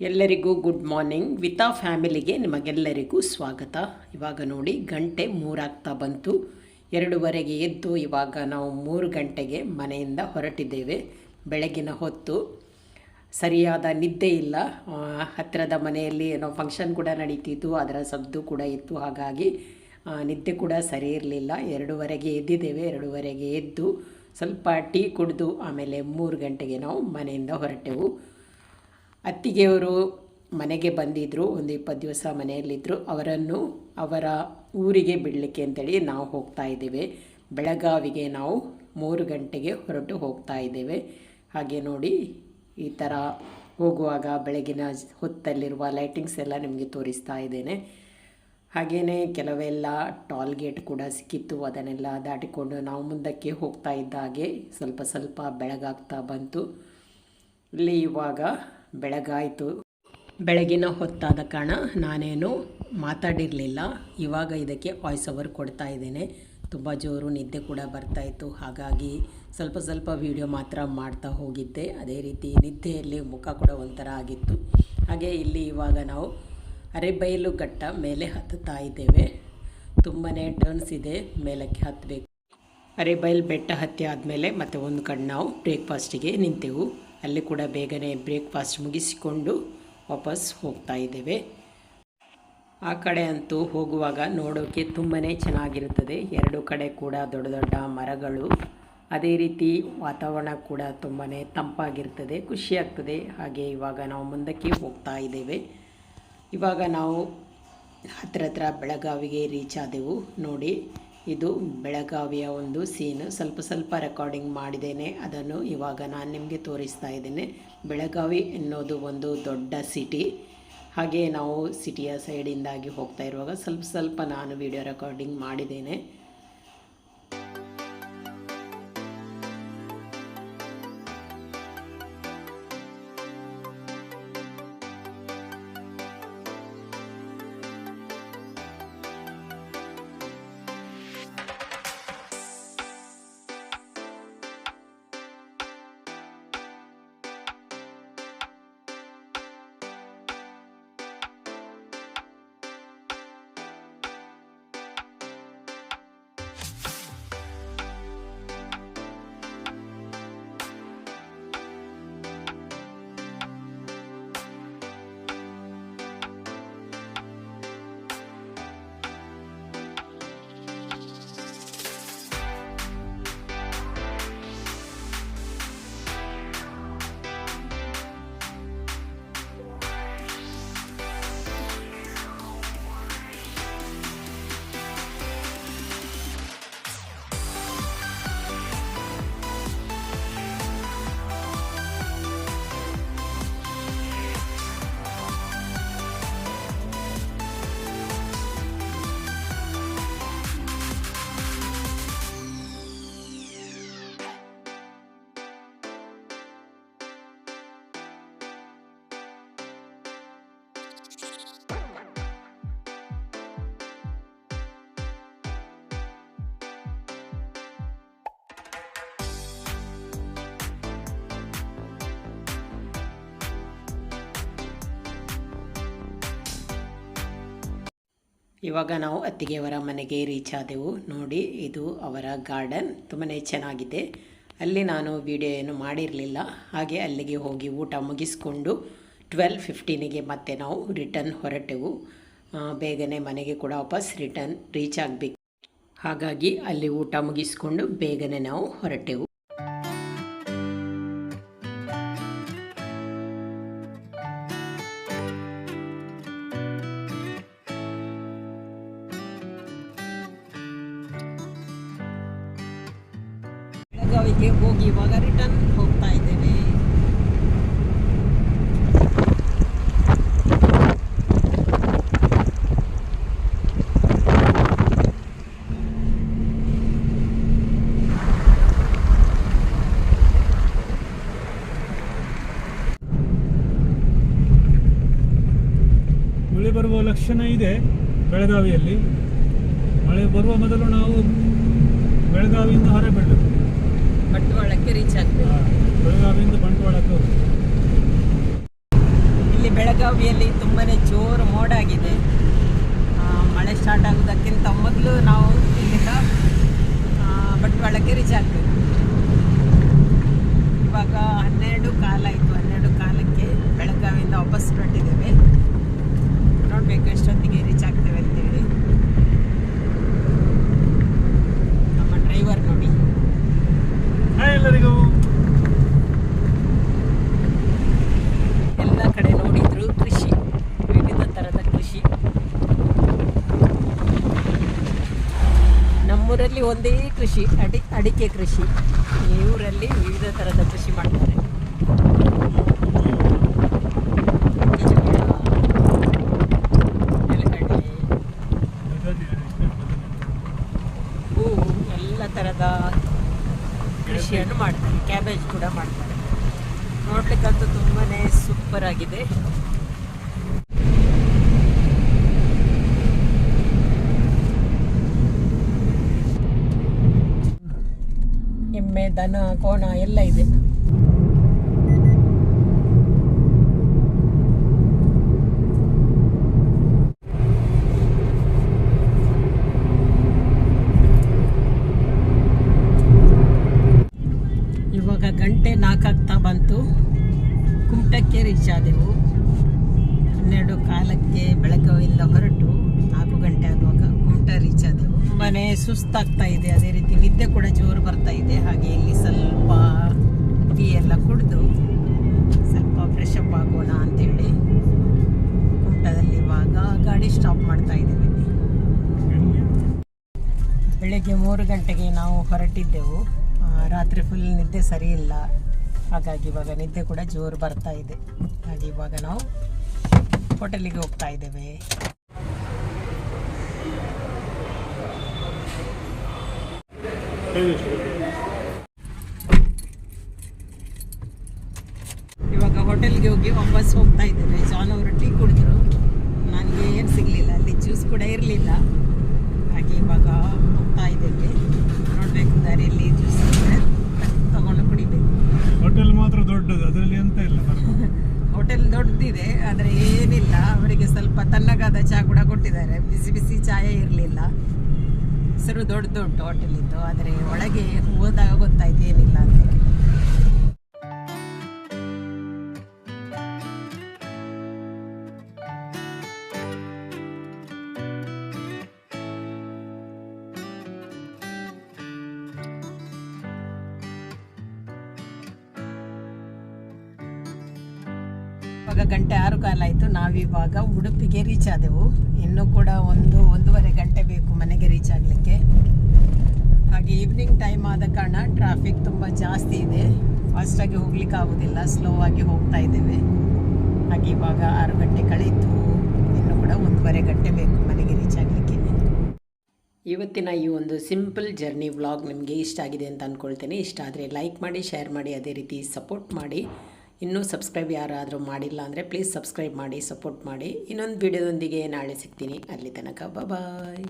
ಎಲ್ಲರಿಗೂ good morning ವಿತಾ ಫ್ಯಾಮಿಲಿಗೆ ನಿಮಗೆಲ್ಲರಿಗೂ ಸ್ವಾಗತ. ಇವಾಗ ನೋಡಿ, ಗಂಟೆ ಮೂರಾಗ್ತಾ ಬಂತು. ಎರಡೂವರೆಗೆ ಎದ್ದು ಇವಾಗ ನಾವು ಮೂರು ಗಂಟೆಗೆ ಮನೆಯಿಂದ ಹೊರಟಿದ್ದೇವೆ. ಬೆಳಗಿನ ಹೊತ್ತು. ಸರಿಯಾದ ನಿದ್ದೆ ಇಲ್ಲ. ಹತ್ತಿರದ ಮನೆಯಲ್ಲಿ ಏನೋ ಫಂಕ್ಷನ್ ಕೂಡ ನಡೀತಿತ್ತು. ಅದರ ಸದ್ದು ಕೂಡ ಇತ್ತು. ಹಾಗಾಗಿ ನಿದ್ದೆ ಕೂಡ ಸರಿ ಇರಲಿಲ್ಲ. ಎರಡೂವರೆಗೆ ಎದ್ದಿದ್ದೇವೆ. ಎರಡೂವರೆಗೆ ಎದ್ದು ಸ್ವಲ್ಪ ಟೀ ಕುಡಿದು ಆಮೇಲೆ ಮೂರು ಗಂಟೆಗೆ ನಾವು ಮನೆಯಿಂದ ಹೊರಟೆವು. ಅತ್ತಿಗೆಯವರು ಮನೆಗೆ ಬಂದಿದ್ದರು ಒಂದು ಇಪ್ಪತ್ತು ದಿವಸ ಮನೆಯಲ್ಲಿದ್ದರು ಅವರನ್ನು ಅವರ ಊರಿಗೆ ಬಿಡಲಿಕ್ಕೆ ಅಂತೇಳಿ ನಾವು ಹೋಗ್ತಾ ಇದ್ದೇವೆ. ಬೆಳಗಾವಿಗೆ ನಾವು ಮೂರು ಗಂಟೆಗೆ ಹೊರಟು ಹೋಗ್ತಾ ಇದ್ದೇವೆ. ಹಾಗೆ ನೋಡಿ, ಈ ಥರ ಹೋಗುವಾಗ ಬೆಳಗಿನ ಹೊತ್ತಲ್ಲಿರುವ ಲೈಟಿಂಗ್ಸ್ ಎಲ್ಲ ನಿಮಗೆ ತೋರಿಸ್ತಾ ಇದ್ದೇನೆ. ಹಾಗೆಯೇ ಕೆಲವೆಲ್ಲ ಟಾಲ್ ಗೇಟ್ ಕೂಡ ಸಿಕ್ಕಿತ್ತು. ಅದನ್ನೆಲ್ಲ ದಾಟಿಕೊಂಡು ನಾವು ಮುಂದಕ್ಕೆ ಹೋಗ್ತಾ ಇದ್ದ ಹಾಗೆ ಸ್ವಲ್ಪ ಸ್ವಲ್ಪ ಬೆಳಗಾಗ್ತಾ ಬಂತು. ಇಲ್ಲಿ ಇವಾಗ ಬೆಳಗಾಯಿತು. ಬೆಳಗಿನ ಹೊತ್ತಾದ ಕಾರಣ ನಾನೇನು ಮಾತಾಡಿರಲಿಲ್ಲ. ಇವಾಗ ಇದಕ್ಕೆ ವಾಯ್ಸ್ ಓವರ್ ಕೊಡ್ತಾ ಇದ್ದೇನೆ. ತುಂಬ ಜೋರು ನಿದ್ದೆ ಕೂಡ ಬರ್ತಾಯಿತ್ತು ಹಾಗಾಗಿ ಸ್ವಲ್ಪ ಸ್ವಲ್ಪ ವಿಡಿಯೋ ಮಾತ್ರ ಮಾಡ್ತಾ ಹೋಗಿದ್ದೆ. ಅದೇ ರೀತಿ ನಿದ್ದೆಯಲ್ಲಿ ಮುಖ ಕೂಡ ಒಂಥರ ಆಗಿತ್ತು. ಹಾಗೆ ಇಲ್ಲಿ ಇವಾಗ ನಾವು ಅರೆಬೈಲು ಘಟ್ಟ ಮೇಲೆ ಹತ್ತುತ್ತಾ ಇದ್ದೇವೆ. ತುಂಬಾ ಟರ್ನ್ಸ್ ಇದೆ. ಮೇಲಕ್ಕೆ ಹತ್ತಬೇಕು ಅರೆಬೈಲ್ ಬೆಟ್ಟ ಹತ್ತಿ ಆದಮೇಲೆ ಮತ್ತೆ ಒಂದು ಕಡೆ ನಾವು ಬ್ರೇಕ್ಫಾಸ್ಟಿಗೆ ನಿಂತೆವು. ಅಲ್ಲಿ ಕೂಡ ಬೇಗನೆ ಬ್ರೇಕ್ಫಾಸ್ಟ್ ಮುಗಿಸಿಕೊಂಡು ವಾಪಸ್ ಹೋಗ್ತಾ ಇದ್ದೇವೆ. ಆ ಕಡೆ ಅಂತೂ ಹೋಗುವಾಗ ನೋಡೋಕ್ಕೆ ತುಂಬಾ ಚೆನ್ನಾಗಿರುತ್ತದೆ. ಎರಡು ಕಡೆ ಕೂಡ ದೊಡ್ಡ ದೊಡ್ಡ ಮರಗಳು. ಅದೇ ರೀತಿ ವಾತಾವರಣ ಕೂಡ ತುಂಬಾ ತಂಪಾಗಿರ್ತದೆ ಖುಷಿಯಾಗ್ತದೆ ಹಾಗೆ ಇವಾಗ ನಾವು ಮುಂದಕ್ಕೆ ಹೋಗ್ತಾ ಇದ್ದೇವೆ. ಇವಾಗ ನಾವು ಹತ್ರ ಹತ್ರ ಬೆಳಗಾವಿಗೆ ರೀಚ್ ಆದೆವು. ನೋಡಿ ಇದು ಬೆಳಗಾವಿಯ ಒಂದು ಸೀನ್. ಸ್ವಲ್ಪ ಸ್ವಲ್ಪ ರೆಕಾರ್ಡಿಂಗ್ ಮಾಡಿದ್ದೇನೆ. ಅದನ್ನು ಇವಾಗ ನಾನು ನಿಮಗೆ ತೋರಿಸ್ತಾ ಇದ್ದೇನೆ. ಬೆಳಗಾವಿ ಎನ್ನುವುದು ಒಂದು ದೊಡ್ಡ ಸಿಟಿ ಹಾಗೆ ನಾವು ಸಿಟಿಯ ಸೈಡಿಂದಾಗಿ ಹೋಗ್ತಾ ಇರುವಾಗ ಸ್ವಲ್ಪ ಸ್ವಲ್ಪ ನಾನು ವಿಡಿಯೋ ರೆಕಾರ್ಡಿಂಗ್ ಮಾಡಿದ್ದೇನೆ. ಇವಾಗ ನಾವು ಅತ್ತಿಗೆಯವರ ಮನೆಗೆ ರೀಚ್ ಆದೆವು. ನೋಡಿ, ಇದು ಅವರ ಗಾರ್ಡನ್. ತುಂಬಾ ಚೆನ್ನಾಗಿದೆ. ಅಲ್ಲಿ ನಾನು ವಿಡಿಯೋ ಏನು ಮಾಡಿರಲಿಲ್ಲ. ಹಾಗೆ ಅಲ್ಲಿಗೆ ಹೋಗಿ ಊಟ ಮುಗಿಸ್ಕೊಂಡು ಟ್ವೆಲ್ ಫಿಫ್ಟೀನಿಗೆ ಮತ್ತೆ ನಾವು ರಿಟರ್ನ್ ಹೊರಟೆವು. ಬೇಗನೆ ಮನೆಗೆ ಕೂಡ ವಾಪಸ್ ರಿಟರ್ನ್ ರೀಚ್ ಆಗಬೇಕು. ಹಾಗಾಗಿ ಅಲ್ಲಿ ಊಟ ಮುಗಿಸ್ಕೊಂಡು ಬೇಗನೆ ನಾವು ಹೊರಟೆವು. ಬೆಳಗಾವಿಗೆ ಹೋಗಿ ಇವಾಗ ರಿಟರ್ನ್ ಹೋಗ್ತಾ ಇದ್ದೇವೆ. ಮಳೆ ಬರುವ ಲಕ್ಷಣ ಇದೆ ಬೆಳಗಾವಿಯಲ್ಲಿ. ಮಳೆ ಬರುವ ಮೊದಲು ನಾವು ಬೆಳಗಾವಿಯಿಂದ ಹೊರಬೀಳಬೇಕು ಬಂಟ್ವಾಳಕ್ಕೆ ರೀಚ್ ಆಗ್ತದೆ ಇಲ್ಲಿ ಬೆಳಗಾವಿಯಲ್ಲಿ ತುಂಬಾ ಜೋರು ಮೋಡ ಆಗಿದೆ. ಮಳೆ ಸ್ಟಾರ್ಟ್ ಆಗೋದಕ್ಕಿಂತ ಮೊದಲು ನಾವು ಇಲ್ಲಿಂದ ಬಂಟ್ವಾಳಕ್ಕೆ ರೀಚ್ ಆಗ್ತೇವೆ ಇವಾಗ ಹನ್ನೆರಡು ಕಾಲ ಆಯಿತು. ಹನ್ನೆರಡು ಕಾಲಕ್ಕೆ ಬೆಳಗಾವಿಯಿಂದ ವಾಪಸ್ ಹೊರಟಿದ್ದೇವೆ ನೋಡಬೇಕು ಎಷ್ಟೊತ್ತಿಗೆ ರೀಚ್ ಆಗ್ತೇವೆ ಅಂತೇಳಿ ನಮ್ಮ ಡ್ರೈವರ್ ನೋಡಿ ಹಾಯ್ ಎಲ್ಲರಿಗೂ ಎಲ್ಲ ಕಡೆ ನೋಡಿದ್ರು ಕೃಷಿ ವಿವಿಧ ಥರದ ಕೃಷಿ ನಮ್ಮೂರಲ್ಲಿ ಒಂದೇ ಕೃಷಿ, ಅಡಿ, ಅಡಿಕೆ ಕೃಷಿ. ಈ ಊರಲ್ಲಿ ವಿವಿಧ ಥರದ ಕೃಷಿ ಮಾಡ್ತಾರೆ. ಎಲ್ಲ ಥರದ ಕೃಷಿಯನ್ನು ಮಾಡ್ತಾರೆ. ಕ್ಯಾಬೇಜ್ ಕೂಡ ಮಾಡ್ತಾರೆ. ನೋಡ್ಲಿಕ್ಕಂತೂ ತುಂಬಾ ಸೂಪರ್ ಆಗಿದೆ. ಎಮ್ಮೆ ದನ, ಕೋಣ ಎಲ್ಲ ಇದೆ. ಇವಾಗ ಗಂಟೆ ನಾಲ್ಕಾಗ್ತಾ ಬಂತು. ಕುಮಟಕ್ಕೆ ರೀಚ್ ಆದೆವು ಹನ್ನೆರಡು ಕಾಲಕ್ಕೆ ಬೆಳಗಾವಿಯಿಂದ ಹೊರಟು ನಾಲ್ಕು ಗಂಟೆ ಆಗುವಾಗ ಕುಮಟ ರೀಚ್ ಆದೆವು. ತುಂಬಾನೇ ಸುಸ್ತಾಗ್ತಾ ಇದೆ. ಅದೇ ರೀತಿ ನಿದ್ದೆ ಕೂಡ ಜೋರು ಬರ್ತಾ ಮೂರು ಗಂಟೆಗೆ ನಾವು ಹೊರಟಿದ್ದೆವು. ರಾತ್ರಿ ಫುಲ್ ನಿದ್ದೆ ಸರಿ ಇಲ್ಲ. ಹಾಗಾಗಿ ಇವಾಗ ನಿದ್ದೆ ಕೂಡ ಜೋರು ಬರ್ತಾ ಇದೆ. ಹಾಗೆ ಇವಾಗ ನಾವು ಹೋಟೆಲಿಗೆ ಹೋಗ್ತಾ ಇದ್ದೇವೆ. ಇವಾಗ ಹೋಟೆಲ್ಗೆ ಹೋಗಿ ವಾಪಸ್ ಹೋಗ್ತಾ ಇದ್ದೇವೆ. ಜಾನ್ ಅವರು ಟೀ ಕುಡಿದ್ರು. ನನಗೆ ಏನು ಸಿಗಲಿಲ್ಲ. ಅಲ್ಲಿ ಜ್ಯೂಸ್ ಕೂಡ ಇರಲಿಲ್ಲ. ಹಾಗೆ ಇವಾಗ ಹೋಗ್ತಾ ಇದ್ದೇವೆ. ನೋಡಬೇಕು ದಾರಿಯಲ್ಲಿ ಜ್ಯೂಸ್ ತಗೊಂಡು ಕುಡಿಬೇಕು. ಹೋಟೆಲ್ ಮಾತ್ರ ದೊಡ್ಡದು ಅದರಲ್ಲಿ ಎಂತ ಇಲ್ಲ. ಹೋಟೆಲ್ ದೊಡ್ಡದಿದೆ ಆದರೆ ಏನಿಲ್ಲ. ಅವರಿಗೆ ಸ್ವಲ್ಪ ತಣ್ಣಗಾದ ಚಹಾ ಕೂಡ ಕೊಟ್ಟಿದ್ದಾರೆ. ಬಿಸಿ ಬಿಸಿ ಚಾಯೇ ಇರಲಿಲ್ಲ. ಹೆಸರು ದೊಡ್ಡದುಂಟು ಹೋಟೆಲಿದ್ದು ಆದರೆ ಒಳಗೆ ಹೋದಾಗ ಗೊತ್ತಾಯ್ತು ಏನಿಲ್ಲ ಅಂತ. ಇವಾಗ ಗಂಟೆ ಆರು ಕಾಲ ಆಯಿತು. ನಾವಿವಾಗ ಉಡುಪಿಗೆ ರೀಚ್ ಆದೆವು. ಇನ್ನೂ ಕೂಡ ಒಂದು ಒಂದೂವರೆ ಗಂಟೆ ಬೇಕು ಮನೆಗೆ ರೀಚ್ ಆಗಲಿಕ್ಕೆ. ಹಾಗೆ ಈವ್ನಿಂಗ್ ಟೈಮ್ ಆದ ಕಾರಣ ಟ್ರಾಫಿಕ್ ತುಂಬ ಜಾಸ್ತಿ ಇದೆ. ಫಾಸ್ಟಾಗಿ ಹೋಗ್ಲಿಕ್ಕೆ ಆಗೋದಿಲ್ಲ. ಸ್ಲೋ ಆಗಿ ಹೋಗ್ತಾ ಇದ್ದೇವೆ. ಹಾಗೆ ಇವಾಗ ಆರು ಗಂಟೆ ಕಳೀತು. ಇನ್ನೂ ಕೂಡ ಒಂದೂವರೆ ಗಂಟೆ ಬೇಕು ಮನೆಗೆ ರೀಚ್ ಆಗಲಿಕ್ಕೆ. ಇವತ್ತಿನ ಈ ಒಂದು ಸಿಂಪಲ್ ಜರ್ನಿ ವ್ಲಾಗ್ ನಿಮಗೆ ಇಷ್ಟ ಆಗಿದೆ ಅಂತ ಅಂದ್ಕೊಳ್ತೇನೆ ಇಷ್ಟ ಆದರೆ ಲೈಕ್ ಮಾಡಿ ಶೇರ್ ಮಾಡಿ, ಅದೇ ರೀತಿ ಸಪೋರ್ಟ್ ಮಾಡಿ. ಇನ್ನೂ ಸಬ್ಸ್ಕ್ರೈಬ್ ಯಾರಾದರೂ ಮಾಡಿಲ್ಲ ಅಂದರೆ ಪ್ಲೀಸ್ ಸಬ್ಸ್ಕ್ರೈಬ್ ಮಾಡಿ ಸಪೋರ್ಟ್ ಮಾಡಿ. ಇನ್ನೊಂದು ವಿಡಿಯೋದೊಂದಿಗೆ ನಾಳೆ ಸಿಗ್ತೀನಿ. ಅಲ್ಲಿ ತನಕ ಬಾಯ್